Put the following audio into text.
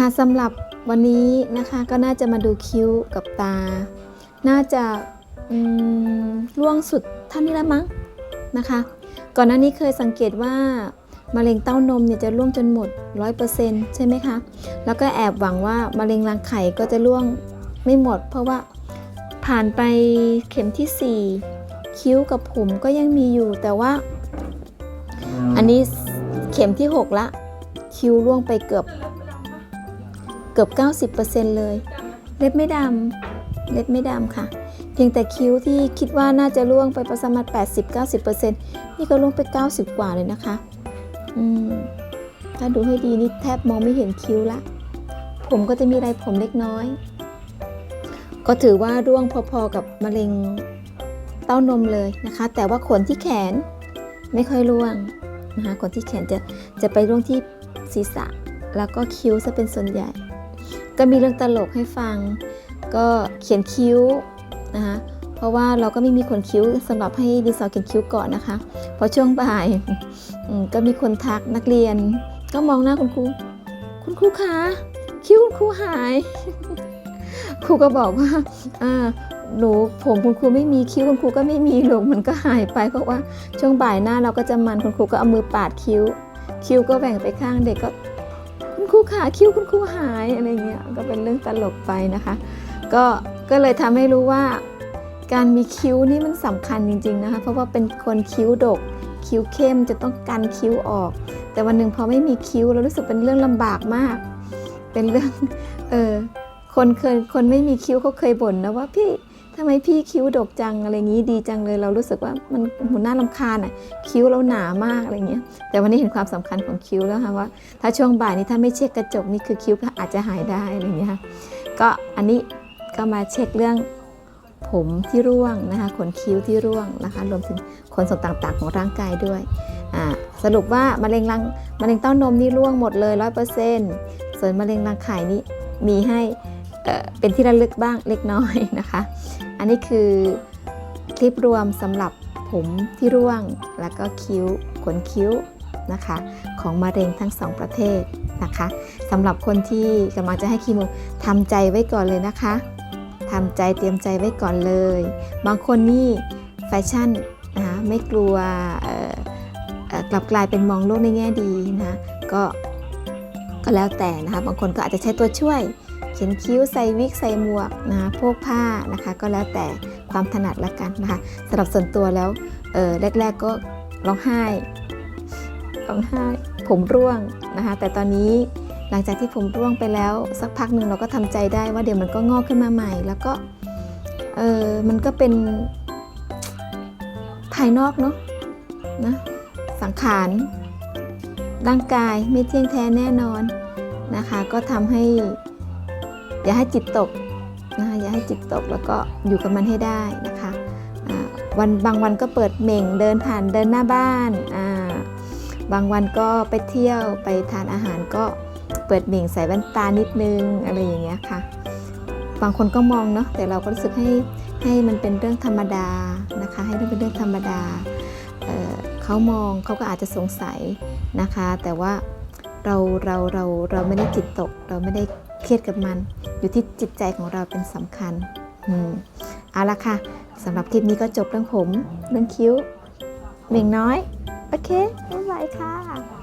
ค่ะสำหรับวันนี้นะคะก็น่าจะมาดูคิ้วกับตา น่าจะล่วงสุดเท่านี้แล้วมั้งนะคะ ก่อนหน้านี้เคยสังเกตว่ามะเร็งเต้านมเนี่ยจะล่วงจนหมด 100%ใช่ไหมคะ แล้วก็แอบหวังว่ามะเร็งรังไข่ก็จะล่วงไม่หมด เพราะว่าผ่านไปเข็มที่ 4 คิ้วกับผมก็ยังมีอยู่ แต่ว่า อันนี้เข็มที่ 6 ละ คิ้วล่วงไปเกือบ เกือบ 90%เลย เล็บไม่ดำเล็บไม่ดำค่ะ เพียงแต่คิ้วที่คิดว่าน่าจะล่วงไปประมาณ80-90%นี่ก็ล่วงไป 90 กว่าเลยนะคะ อืมถ้าดูให้ดีนี่แทบมองไม่เห็นคิ้วละ ผมก็จะมีไรผมเล็กน้อย ก็ถือว่าร่วงพอๆกับมะเร็งเต้านมเลยนะคะ แต่ว่าขนที่แขนไม่ค่อยร่วงนะคะขนที่แขนจะจะไปร่วงที่ศีรษะ แล้วก็คิ้วจะเป็นส่วนใหญ่ ก็มีเรื่องตลกให้ฟัง ก็เขียนคิ้วนะคะเพราะว่าเราก็ไม่มีขนคิ้วสำหรับให้ดินสอเขียนคิ้วก่อนนะคะพอช่วงบ่ายก็มีคนทักนักเรียน ก็มองหน้าคุณครู คุณครูคะคิ้วคุณครูหาย ครูก็บอกว่าอ่าหนูผมคุณครูไม่มีคิ้วคุณครูก็ไม่มีหลงมันก็หายไปเพราะว่าช่วงบ่ายหน้าเราก็จะมันคุณครูก็เอามือปาดคิ้ว คิ้วก็แบ่งไปข้างเด็กก็ คุณครูขาคิ้วคุณครูหายอะไรเงี้ยก็เป็นเรื่องตลกไปนะคะ ก็ก็เลยทำให้รู้ว่า การมีคิ้วนี่มันสำคัญจริง ๆนะคะ เพราะว่าเป็นคนคิ้วดก คิ้วเข้มจะต้องกันคิ้วออก แต่วันหนึ่งพอไม่มีคิ้วเรารู้สึกเป็นเรื่องลำบากมาก เป็นเรื่องเออคนเคยคนไม่มีคิ้วเขาเคยบ่นนะว่าพี่ ทำไมพี่คิ้วดกจังอะไรงี้ดีจังเลย เรารู้สึกว่ามันหัวหน้าลำคาญอะคิ้วเราหนามากอะไรเงี้ยแต่วันนี้เห็นความสำคัญของคิ้วแล้วค่ะว่า ถ้าช่วงบ่ายนี้ถ้าไม่เช็คกระจกนี่คือคิ้วอาจจะหายได้อะไรเงี้ยค่ะก็อันนี้ก็มาเช็คเรื่องผมที่ร่วงนะคะขนคิ้วที่ร่วงนะคะรวมถึงขนส่วนต่างๆของร่างกายด้วยอ่าสรุปว่ามะเร็งรังมะเร็งเต้านมนี่ร่วงหมดเลย 100%ส่วนมะเร็งรังไข่นี่มีให้เออเป็นที่ระลึกบ้างเล็กน้อยนะคะ อันนี้คือคลิปรวมสำหรับผมที่ร่วง แล้วก็คิ้วขนคิ้วนะคะของมะเร็งทั้งสองประเภทนะคะสำหรับคนที่กำลังจะให้คีโมทำใจไว้ก่อนเลยนะคะทำใจเตรียมใจไว้ก่อนเลย บางคนนี่แฟชั่นนะคะไม่กลัวกลับกลายเป็นมองโลกในแง่ดีนะก็ก็แล้วแต่นะคะบางคนก็อาจจะใช้ตัวช่วย เขียนคิ้วใส่วิกใส่หมวกนะพวกผ้านะคะ ก็แล้วแต่ความถนัดละกันนะคะสำหรับส่วนตัวแล้วเออแรก ๆก็ร้องไห้ร้องไห้ผมร่วงนะคะ แต่ตอนนี้หลังจากที่ผมร่วงไปแล้ว สักพักหนึ่งเราก็ทำใจได้ว่าเดี๋ยวมันก็งอกขึ้นมาใหม่ แล้วก็เออมันก็เป็นภายนอกเนาะนะสังขารร่างกายไม่เที่ยงแท้แน่นอนนะคะ ก็ทำให้ อย่าให้จิตตกนะคะอย่าให้จิตตกแล้วก็อยู่กับมันให้ได้นะคะวันบางวันก็เปิดเหม่งเดินผ่านเดินหน้าบ้านาบางวันก็ไปเที่ยวไปทานอาหารก็เปิดเบ่งใส่แว่นตานิดนึงอะไรอย่างเงี้ยค่ะ บางคนก็มองเนาะแต่เราก็รู้สึกให้ให้มันเป็นเรื่องธรรมดานะคะ ให้มันเป็นเรื่องธรรมดาเเขามองเขาก็อาจจะสงสัยนะคะ แต่ว่าเราเราเราเราไม่ได้จิตตก เราไม่ได้ เครียดกับมัน อยู่ที่จิตใจของเราเป็นสำคัญอืมเอาละค่ะสำหรับคลิปนี้ก็จบเรื่องผม เรื่องคิ้วเม่งน้อย โอเคบ๊ายบายค่ะ